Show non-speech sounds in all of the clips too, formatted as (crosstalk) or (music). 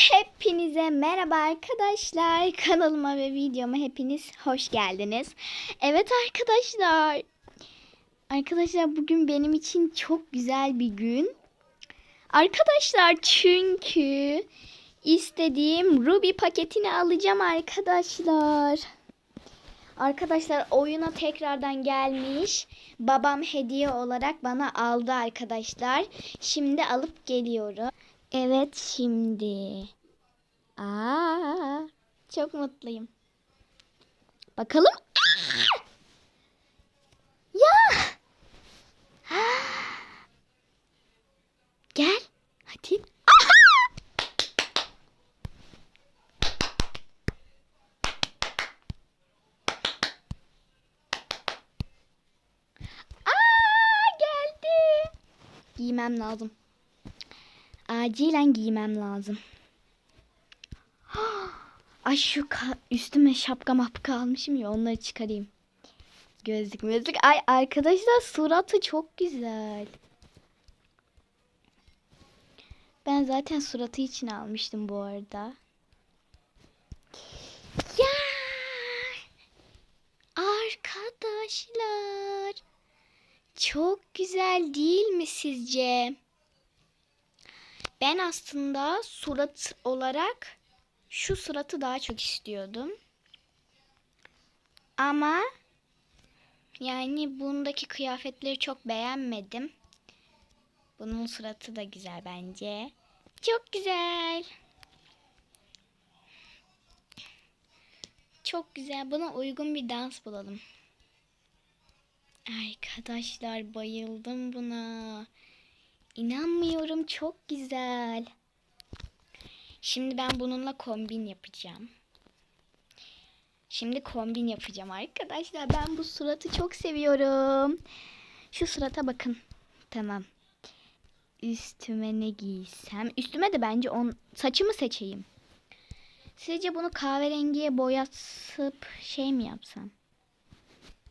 Hepinize merhaba arkadaşlar. Kanalıma ve videoma hepiniz hoş geldiniz. Evet arkadaşlar. Arkadaşlar bugün benim için çok güzel bir gün. Arkadaşlar çünkü istediğim Ruby paketini alacağım arkadaşlar. Arkadaşlar oyuna tekrardan gelmiş. Babam hediye olarak bana aldı arkadaşlar. Şimdi alıp geliyorum. Evet şimdi. Aa, çok mutluyum. Bakalım. Ya. Gel. Hadi. Geldi. Giymem lazım. Acilen giymem lazım. (gasps) Ay şu üstüme şapka mapka almışım ya onları çıkarayım. Gözlük gözlük. Ay arkadaşlar suratı çok güzel. Ben zaten suratı için almıştım bu arada. Ya! Arkadaşlar. Çok güzel değil mi sizce? Ben aslında surat olarak şu suratı daha çok istiyordum. Ama yani bundaki kıyafetleri çok beğenmedim. Bunun suratı da güzel bence. Çok güzel. Çok güzel. Buna uygun bir dans bulalım. Arkadaşlar bayıldım buna. İnanmıyorum çok güzel. Şimdi ben bununla kombin yapacağım. Şimdi kombin yapacağım arkadaşlar. Ben bu suratı çok seviyorum. Şu surata bakın. Tamam. Üstüme ne giysem? Üstüme de bence on saçımı seçeyim. Sizce bunu kahverengiye boyatıp şey mi yapsam?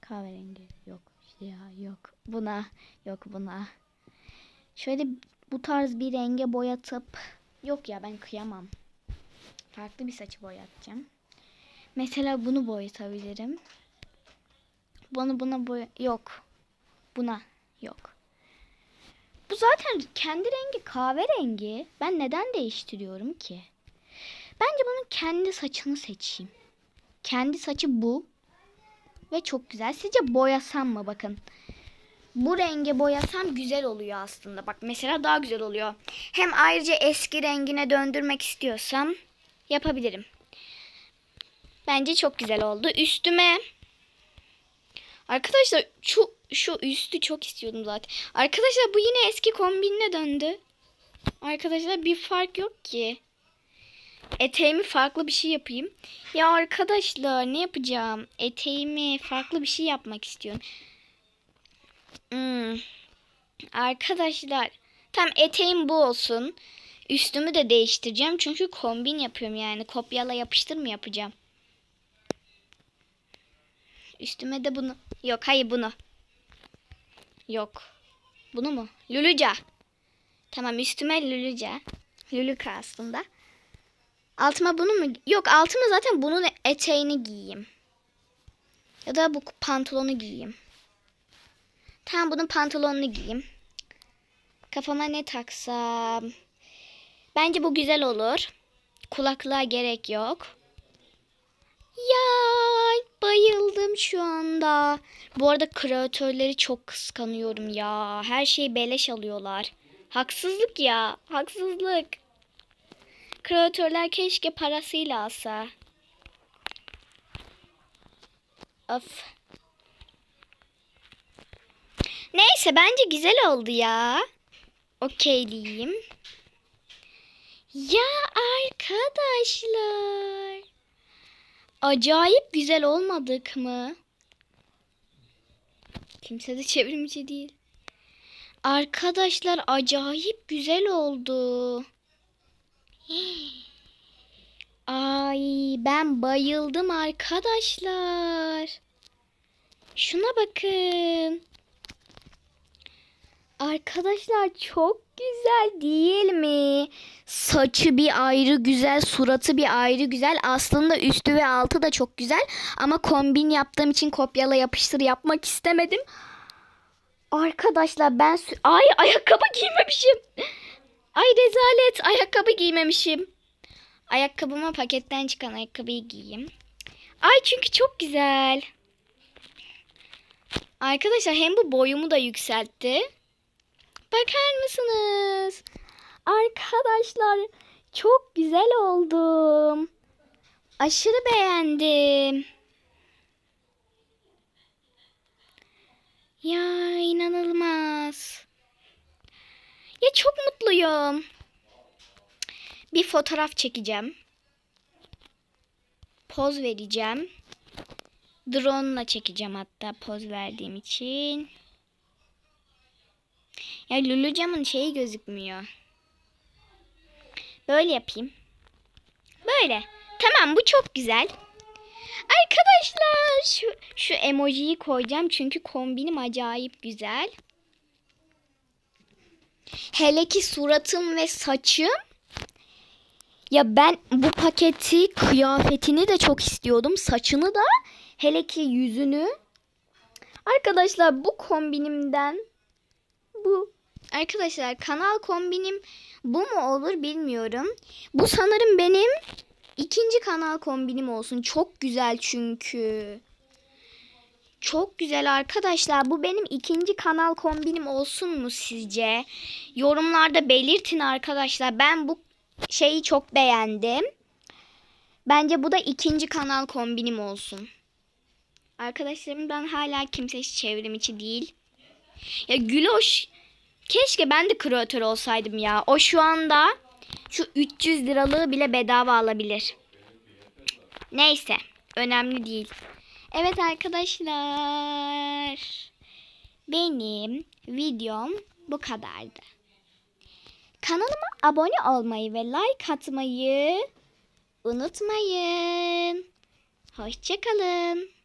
Kahverengi yok. Ya yok. Buna yok buna. Şöyle bu tarz bir renge boyatıp yok ya ben kıyamam. Farklı bir saçı boyatacağım. Mesela bunu boyatabilirim. Bunu buna boya yok. Buna yok. Bu zaten kendi rengi kahverengi. Ben neden değiştiriyorum ki? Bence bunun kendi saçını seçeyim. Kendi saçı bu. Ve çok güzel. Sizce boyasam mı bakın bu renge boyasam güzel oluyor aslında. Bak mesela daha güzel oluyor. Hem ayrıca eski rengine döndürmek istiyorsam yapabilirim. Bence çok güzel oldu. Üstüme Arkadaşlar şu şu üstü çok istiyordum zaten. Arkadaşlar bu yine eski kombinine döndü. Arkadaşlar bir fark yok ki. Eteğimi farklı bir şey yapayım. Ya arkadaşlar ne yapacağım? Eteğimi farklı bir şey yapmak istiyorum. Hmm. Arkadaşlar tam eteğim bu olsun. Üstümü de değiştireceğim. Çünkü kombin yapıyorum yani. Kopyala yapıştır mı yapacağım? Üstüme de bunu. Yok hayır bunu. Yok. Bunu mu? Luluca. Tamam üstüme Luluca. Luluka aslında. Altıma bunu mu? Yok altıma zaten bunun eteğini giyeyim. Ya da bu pantolonu giyeyim. Tamam bunun pantolonunu giyeyim. Kafama ne taksam? Bence bu güzel olur. Kulaklığa gerek yok. Ya bayıldım şu anda. Bu arada kreatörleri çok kıskanıyorum ya. Her şeyi beleş alıyorlar. Haksızlık ya. Haksızlık. Kreatörler keşke parasıyla alsa. Of. Neyse bence güzel oldu ya. Okeyliyim. Ya arkadaşlar. Acayip güzel olmadık mı? Kimse de çevrimiçi değil. Arkadaşlar acayip güzel oldu. Ay ben bayıldım arkadaşlar. Şuna bakın. Arkadaşlar çok güzel değil mi? Saçı bir ayrı güzel, suratı bir ayrı güzel. Aslında üstü ve altı da çok güzel. Ama kombin yaptığım için kopyala yapıştır yapmak istemedim. Arkadaşlar ben... Ay ayakkabı giymemişim. Ay rezalet ayakkabı giymemişim. Ayakkabıma paketten çıkan ayakkabıyı giyeyim. Ay çünkü çok güzel. Arkadaşlar hem bu boyumu da yükseltti. Bakar mısınız? Arkadaşlar çok güzel oldum. Aşırı beğendim. Ya inanılmaz. Ya çok mutluyum. Bir fotoğraf çekeceğim. Poz vereceğim. Drone'la çekeceğim hatta poz verdiğim için. Ya Lulucam'ın şeyi gözükmüyor. Böyle yapayım. Böyle. Tamam bu çok güzel. Arkadaşlar şu, şu emojiyi koyacağım çünkü kombinim acayip güzel. Hele ki suratım ve saçım. Ya ben bu paketi kıyafetini de çok istiyordum. Saçını da hele ki yüzünü. Arkadaşlar bu kombinimden bu. Arkadaşlar kanal kombinim bu mu olur bilmiyorum. Bu sanırım benim ikinci kanal kombinim olsun. Çok güzel çünkü. Çok güzel arkadaşlar. Bu benim ikinci kanal kombinim olsun mu sizce? Yorumlarda belirtin arkadaşlar. Ben bu şeyi çok beğendim. Bence bu da ikinci kanal kombinim olsun. Arkadaşlarımdan hala kimse çevrim içi değil. Ya Güloş keşke ben de kreatör olsaydım ya. O şu anda şu 300 liralığı bile bedava alabilir. Neyse önemli değil. Evet arkadaşlar. Benim videom bu kadardı. Kanalıma abone olmayı ve like atmayı unutmayın. Hoşçakalın.